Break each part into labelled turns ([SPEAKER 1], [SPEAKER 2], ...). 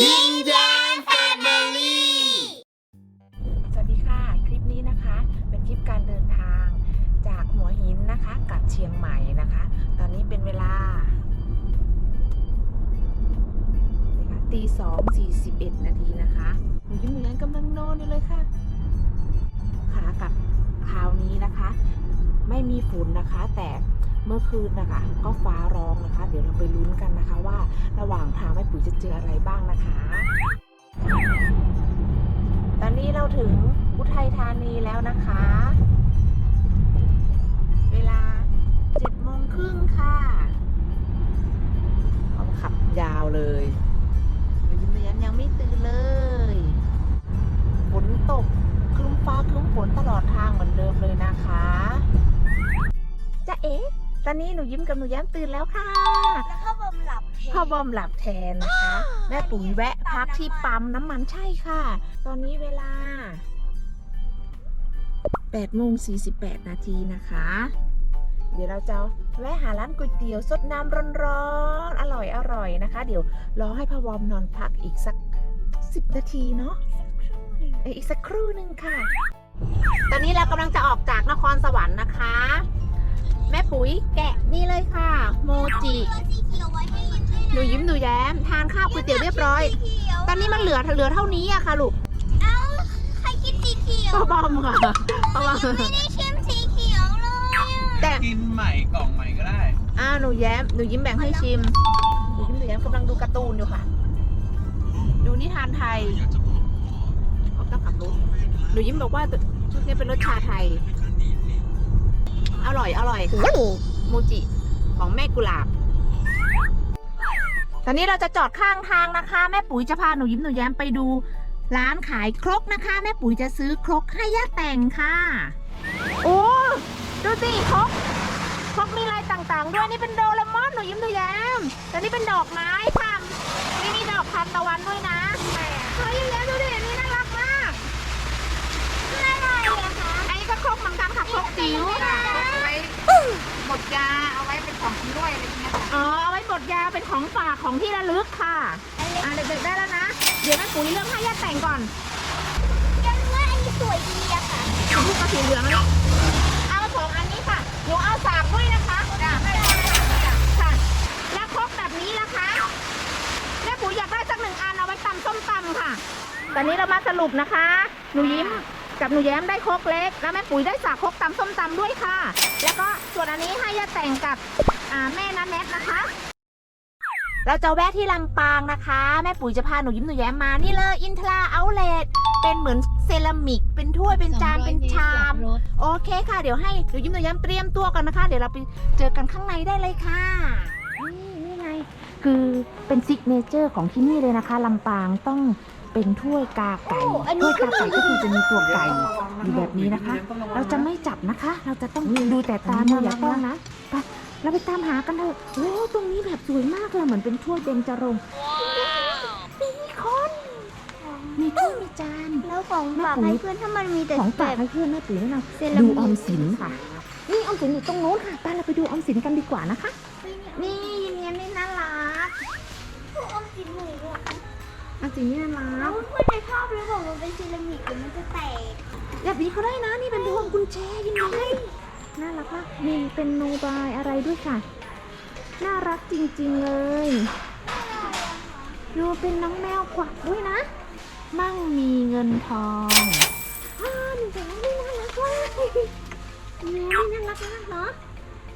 [SPEAKER 1] ยิ้มแย้มแฟมิลี่
[SPEAKER 2] สวัสดีค่ะ คลิปนี้นะคะ เป็นคลิปการเดินทางจากหัวหินนะคะกลับเชียงใหม่นะคะ ตอนนี้เป็นเวลานี่ค่ะตีสองสี่สิบเอ็ดนาทีนะคะหนูยิ้มหนูแย้มกำลังนอนอยู่เลยค่ะ ขากลับคราวนี้นะคะ ไม่มีฝุ่นนะคะ แต่เมื่อคืนนะคะ ก็ฟ้าร้องนะคะ เดี๋ยวเราไปลุ้นกันนะคะว่า ระหว่างทางแม่ปุ๋ยจะเจออะไรบ้างนะคะ ตอนนี้เราถึงอุทัยธานีแล้วนะคะ เวลาเจ็ดโมงครึ่งค่ะเขาขับยาวเลยยิ้มยันยังไม่ตื่นเลยฝนตกครึ้มฟ้าครึ้มฝนตลอดทางเหมือนเดิมเลยนะคะจะเอ๊ะ ตอนนี้หนูยิ้มกับหนูแย้มตื่นแล้วค่ะ
[SPEAKER 1] แล้วก็บอมหลับ
[SPEAKER 2] พ่อบอมหลับแทนนะคะ แม่ปุ๋ยแวะพักที่ปั๊มน้ำมันใช่ค่ะ ตอนนี้เวลา8โมง48 นาทีนะคะ เดี๋ยวเราจะแวะหาร้านก๋วยเตี๋ยวสดน้ำร้อนๆ อร่อยอร่อยๆนะคะ เดี๋ยวรอให้พ่อบอมนอนพักอีกสัก 10 นาทีเนาะเอ้ยอีกสักครู่หนึ่งค่ะ ตอนนี้เรากำลังจะออกจากนครสวรรค์นะคะ แม่ปุ๋ยแกะนี่เลยค่ะ โมจิ
[SPEAKER 1] สีเขียวไว้ให้ยิ้มด้วย
[SPEAKER 2] หนูยิ้มหนูแย้ม ทานข้าวก๋วยเตี๋ยวเรียบร้อย
[SPEAKER 1] สีเขียว
[SPEAKER 2] ตอนนี้มันเหลือเหลือเท่านี้อะค่ะลูก
[SPEAKER 1] เอ้าใครกินสีเขียว
[SPEAKER 2] ป้าบอมค่ะป้าบอม
[SPEAKER 1] ยังไม่ได้ชิมสีเขียวเลยอะ
[SPEAKER 2] แต่
[SPEAKER 3] กินใหม่กล่องใหม่ก็ได้
[SPEAKER 2] อ่าหนูแย้มหนูยิ้มแบ่งให้ชิมหนูยิ้มหนูแย้มกำลังดูการ์ตูนอยู่ค่ะ ดูนิทานไทยเขาต้องขับรถหนูยิ้มบอกว่าชุดนี้เป็นรสชาไทย อร่อยอร่อยโมจิของแม่กุหลาบ ตอนนี้เราจะจอดข้างทางนะคะ แม่ปุ๋ยจะพาหนูยิ้มหนูแย้มไปดู ร้านขายครกนะคะ แม่ปุ๋ยจะซื้อครกให้ย่าแต่งค่ะ โอ้ดูสิครกครกมีลายต่างๆ ด้วยนี่เป็นโดเรมอนหนูยิ้มหนูแย้มแต่นี่เป็นดอกไม้ค่ะนี่มีดอกทานตะวันด้วยนะเฮ้ยยิ้มแย้มดูดินี่น่ารักมาก
[SPEAKER 1] อะไรอะคะ
[SPEAKER 2] อันนี้ก็ครกเหมือนกันค่ะครกจิ๋ว
[SPEAKER 4] เอาไว้หมดยาเอาไว้เป็น ของกินด้วยอะไรอย่างเงี้ยค่ะ
[SPEAKER 2] อ๋อเอาไว้บดยาเป็นของฝากของที่ระลึกค่ะ อ่าเด็กๆได้แล้วนะ เดี๋ยวแม่ปุ๋ยเลือกให้ย่าแต่งก่อน
[SPEAKER 1] ยังว่าอันนี้สวยดีอะค่ะ
[SPEAKER 2] ชมพูกับสีเหลืองอันนี้เอาสองอันนี้ค่ะ หนูเอาสามด้วยนะคะจ้ะค่ะ แล้วครกแบบนี้ล่ะคะแม่ปุ๋ยอยากได้สักหนึ่งอันเอาไว้ตำส้มตำค่ะ ตอนนี้เรามาสรุปนะคะ หนูยิ้ม กับหนูแย้มได้ครกเล็ก แล้วแม่ปุ๋ยได้สากครกตำส้มตำด้วยค่ะ แล้วก็ส่วนอันนี้ให้ย่าแต่งกับอ่าแม่นันแนทนะคะ เราจะแวะที่ลำปางนะคะ แม่ปุ๋ยจะพาหนูยิ้มหนูแย้มมานี่เลยอินทราเอาเลทเป็นเหมือนเซรามิก เป็นถ้วยเป็นจานเป็นชาม โอเคค่ะ เดี๋ยวให้หนูยิ้มหนูแย้มเตรียมตัวกันนะคะ เดี๋ยวเราไปเจอกันข้างในได้เลยค่ะนี่นี่ไงคือเป็นซิกเนเจอร์ของที่นี่เลยนะคะลำปางต้อง เป็นถ้วยกาไก่ถ้วยกาไก่ก็คือจะมีตัวไก่อยู่แบบนี้นะคะ เราจะไม่จับนะคะ เราจะต้องดูแต่ตามืออย่าต้องนะไปเราไปตามหากันเถอะโอ้ตรงนี้แบบสวยมากเลยเหมือนเป็นถ้วยเบญจรงค์มีคนมีถ้วยมีจาน
[SPEAKER 1] แล้วของฝากให้เพื่อนถ้ามันมีแต่
[SPEAKER 2] ของ
[SPEAKER 1] แบ
[SPEAKER 2] ฝาก
[SPEAKER 1] บ
[SPEAKER 2] ให้เพื่อนแม่ปุ๋ยแนะน
[SPEAKER 1] เซำรา
[SPEAKER 2] ดู
[SPEAKER 1] มิก
[SPEAKER 2] ออมสินค่ะนี่ออมสินอยู่ตรงโน้นค่ะไปเราไปดูออมสินกันดีกว่านะคะนี่ยิ้มแย้มนี่
[SPEAKER 1] สินนี่
[SPEAKER 2] น่ารั
[SPEAKER 1] แล้
[SPEAKER 2] ก
[SPEAKER 1] วเพื่อนจะชอบหรือเปล่ามันเป็นเซรามิกหรือมันจะแตก
[SPEAKER 2] แบบนี้เขาได้นะ นี่เป็นพวงกุญแจยิ้มแย้มน่ารักมากมีเป็นโนบายอะไรด้วยค่ะ น่ารักจริงๆเลยดูเป็นน้องแมวกวักด้วยนะ มั่งมีเงินทองอ้าวหนูแต่ว่านี่น่ารักว่ากเนี่ยนี่น่ารักมากเนาะ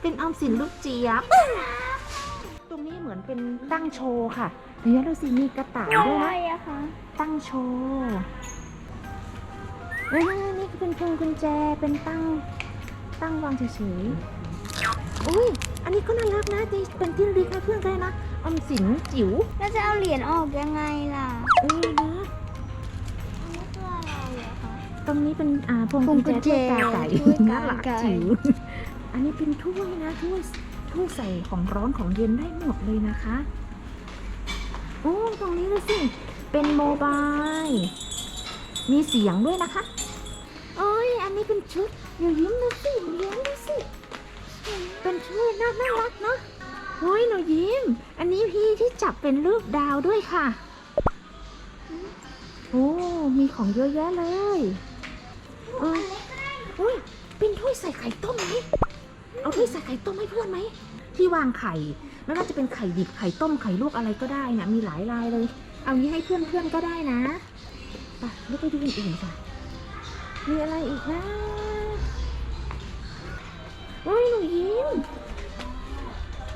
[SPEAKER 2] เป็นออมสินลูกเจี๊ยบต รงนี้เหมือนเป็นตั้งโชว์ค่ะเดี๋ยวดูสิมีกระต่ายด้วยนะ
[SPEAKER 1] อะคะ
[SPEAKER 2] ตั้งโชว์เอ้ยนี่คือเป็นพวงกุญแจเป็นตั้งตั้งวางเฉยๆอุ้ยอันนี้ก็น่ารักนะที่เป็นที่ระลึกให้เพื่อนก็ได้นะออมสินจิ๋ว
[SPEAKER 1] แล้วจะเอาเหรียญออกยังไงล่ะ
[SPEAKER 2] เออนะ
[SPEAKER 1] อันนี้คืออะไรอะคะ
[SPEAKER 2] ตรงนี้เป็นอ่าพวง
[SPEAKER 1] พว
[SPEAKER 2] กุ
[SPEAKER 1] ง
[SPEAKER 2] ญ
[SPEAKER 1] กุญ
[SPEAKER 2] แจ
[SPEAKER 1] แจ
[SPEAKER 2] ถ้วยกาไก่
[SPEAKER 1] ถ้วยกา
[SPEAKER 2] น่ารัก
[SPEAKER 1] ไก่
[SPEAKER 2] จิ๋วอันนี้เป็นถ้วยนะถ้วย ถ้ใส่ของร้อนของเย็นได้หมดเลยนะคะโอ้ตรงนี้เลยสิ เป็นโมบาย มีเสียงด้วยนะคะ เอ้ย อันนี้เป็นชุดอย่ายิ้มดูสิเลี้ยงดูสิ เป็นชุดน่าน่ารักเนาะเฮ้ยหนูยิ้ม อันนี้พี่ที่จับเป็นรูปดาวด้วยค่ะ โอ้ มีของเยอะแยะเลยเอออุ้ยเป็นถ้วยใส่ไข่ต้มไหม เอาถ้วยใส่ไข่ต้มให้เพื่อนไหม ที่วางไข่ไม่ว่าจะเป็นไข่ดิบไข่ต้มไข่ลวกอะไรก็ได้เนี่ยมีหลายลายเลย เอางี้ให้เพื่อนเพื่อนๆก็ได้นะไปแล้วไปดูอื่นๆค่ะมีอะไรอีกนะโอ้ยหนูยิ้ม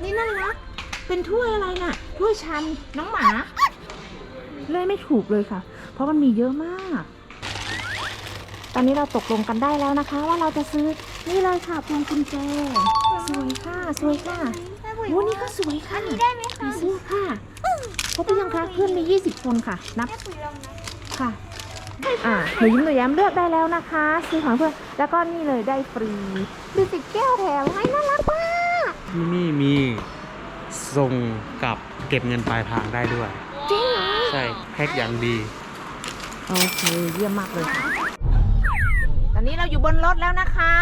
[SPEAKER 2] นี่น่ารักเป็นถ้วยอะไรน่ะถ้วยชันน้องหมาเลยไม่ถูกเลยค่ะ เพราะมันมีเยอะมาก ตอนนี้เราตกลงกันได้แล้วนะคะ ว่าเราจะซื้อ นี่เลยค่ะพวงกุญแจ สวยค่ะ สวยค่ะ
[SPEAKER 1] แม่ปุ๋ย
[SPEAKER 2] โอ้นี่ก็สวยค่ะ
[SPEAKER 1] อันนี้ได้ไหมคะ
[SPEAKER 2] ซื้อค่ะครบหรือยังคะเพื่อนมี 20 คนค่ะ นับ
[SPEAKER 1] แม่ปุ๋ยลองนะ
[SPEAKER 2] ค่ะ อ่าหนูยิ้มหนูแย้มเลือกได้แล้วนะคะ ซื้อของเพื่อน แล้วก็นี่เลยได้ฟรี ดูสิแก้วแถมให้น่ารักมาก
[SPEAKER 3] ที่นี่มีส่งกับเก็บเงินปลายทางได้ด้วย
[SPEAKER 2] จริงเหรอ
[SPEAKER 3] ใช่ แพ็กอย่างดี
[SPEAKER 2] โอเค เยี่ยมมากเลยค่ะต อนนี้เราอยู่บนรถแล้วนะคะ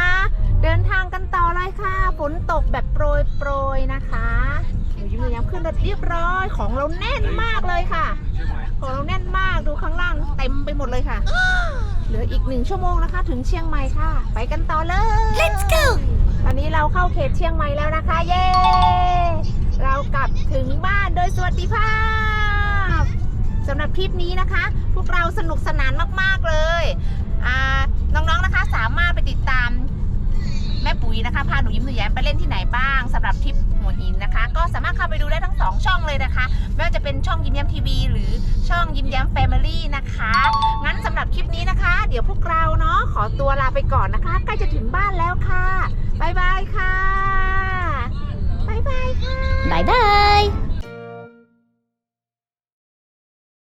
[SPEAKER 2] เดินทางกันต่อเลยค่ะ ฝนตกแบบโปรยโปรยๆนะคะหนูยิ้มหนูแย้มขึ้นรถเรียบร้อย ของเราแน่นมากเลยค่ะ ของเราแน่นมากดูข้างล่างเต็มไปหมดเลยค่ะ เหลืออีกหนึ่งชั่วโมงนะคะ ถึงเชียงใหม่ค่ะ ไปกันต่อเลย Let's go ตอนนี้เราเข้าเขตเชียงใหม่แล้วนะคะ เย้ เรากลับถึงบ้านโดยสวัสดิภาพสำหรับทริปนี้นะคะ พวกเราสนุกสนานมากๆเลยอ่าน้องๆนะคะสามารถไปติดตาม แม่ปุ๋ยนะคะพาหนูยิ้มหนูแย้มไปเล่นที่ไหนบ้างสำหรับทริปหัวหินนะคะ ก็สามารถเข้าไปดูได้ทั้งสองช่องเลยนะคะ ไม่ว่าจะเป็นช่องยิ้มแย้มทีวีหรือช่องยิ้มแย้มแฟมิลี่นะคะ งั้นสำหรับคลิปนี้นะคะ เดี๋ยวพวกเราเนาะขอตัวลาไปก่อนนะคะใกล้จะถึงบ้านแล้วค่ะบายบายค่ะบายบายค่ะ
[SPEAKER 1] บายบาย